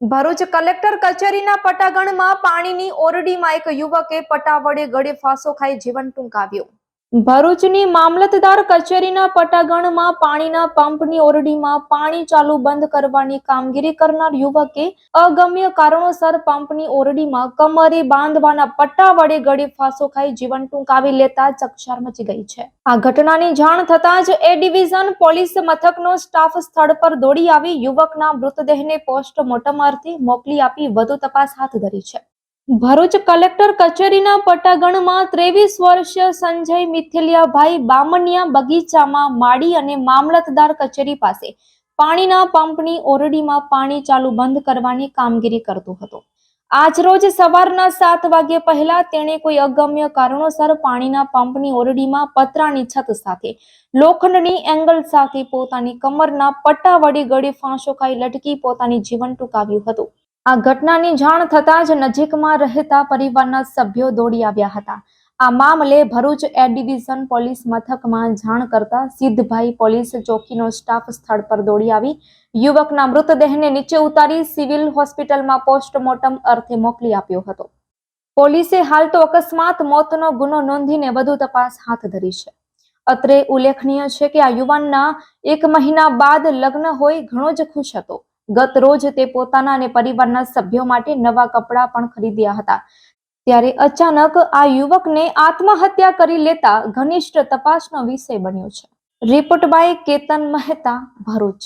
Bharuch collector કચેરીના પટાગણમાં પાણીની ઓરડીમાં એક યુવકે પટા વડે ગળે ફાંસો ખાઈ જીવન ટૂંકાવ્યું. ભરૂચની મામલતદાર કચેરીના પટાગણમાં પાણીના પંપની ઓરડીમાં પાણી ચાલુ બંધ કરવાની કામગીરી કરનાર યુવકે અગમ્ય કારણોસર પંપની ઓરડીમાં કમરે બાંધવાના પટ્ટા વડે ગળે ફાંસો ખાઈ જીવન ટૂંકાવી લેતા ચકચાર મચી ગઈ છે. આ ઘટનાની જાણ થતાં જ એ ડિવિઝન પોલીસ મથકનો સ્ટાફ સ્થળ પર દોડી આવી યુવકના મૃતદેહને પોસ્ટમોર્ટમ અર્થે મોકલી આપી વધુ તપાસ હાથ ધરી છે. ભરૂચ કલેક્ટર કચેરીના પટાગણમાં ત્રેવીસ વર્ષીય સંજય મિથિલિયાભાઈ બામણિયા બગીચામાં માડી અને મામલતદાર કચેરી પાસે પાણીના પંપની ઓરડીમાં પાણી ચાલુ બંધ કરવાની કામગીરી કરતો હતો. આજરોજ સવારના સાત વાગ્યા પહેલા તેણે કોઈ અગમ્ય કારણોસર પાણીના પંપની ઓરડીમાં પતરાની છત સાથે, લોખંડની એંગલ સાથે પોતાની કમરના પટ્ટા વડે ગળે ફાંસો ખાઈ લટકી પોતાની જીવન ટૂંકાવ્યું હતું. આ ઘટનાની જાણ થતાં જ નજીકમાં રહેતા પરિવારના સભ્યો દોડી આવ્યા હતા. આ મામલે ભરૂચ એ ડિવિઝન પોલીસ મથકમાં જાણ કરતા સિદ્ધભાઈ પોલીસ ચોકીનો સ્ટાફ સ્થળ પર દોડી આવી. યુવકના મૃતદેહને નીચે ઉતારી સિવિલ હોસ્પિટલમાં પોસ્ટમોર્ટમ અર્થે મોકલી આપ્યો હતો. પોલીસે હાલ તો અકસ્માત મોતનો ગુનો નોંધીને વધુ તપાસ હાથ ધરી છે. અત્રે ઉલ્લેખનીય છે કે આ યુવાનના એક મહિના બાદ લગ્ન હોય ઘણો જ ખુશ હતો. ગત રોજ તે પોતાના અને પરિવારના સભ્યો માટે નવા કપડાં પણ ખરીદ્યા હતા. ત્યારે અચાનક આ યુવકને આત્મહત્યા કરી લેતા ઘનિષ્ઠ તપાસનો વિષય બન્યો છે. Report by Ketan Mehta, Bharuch.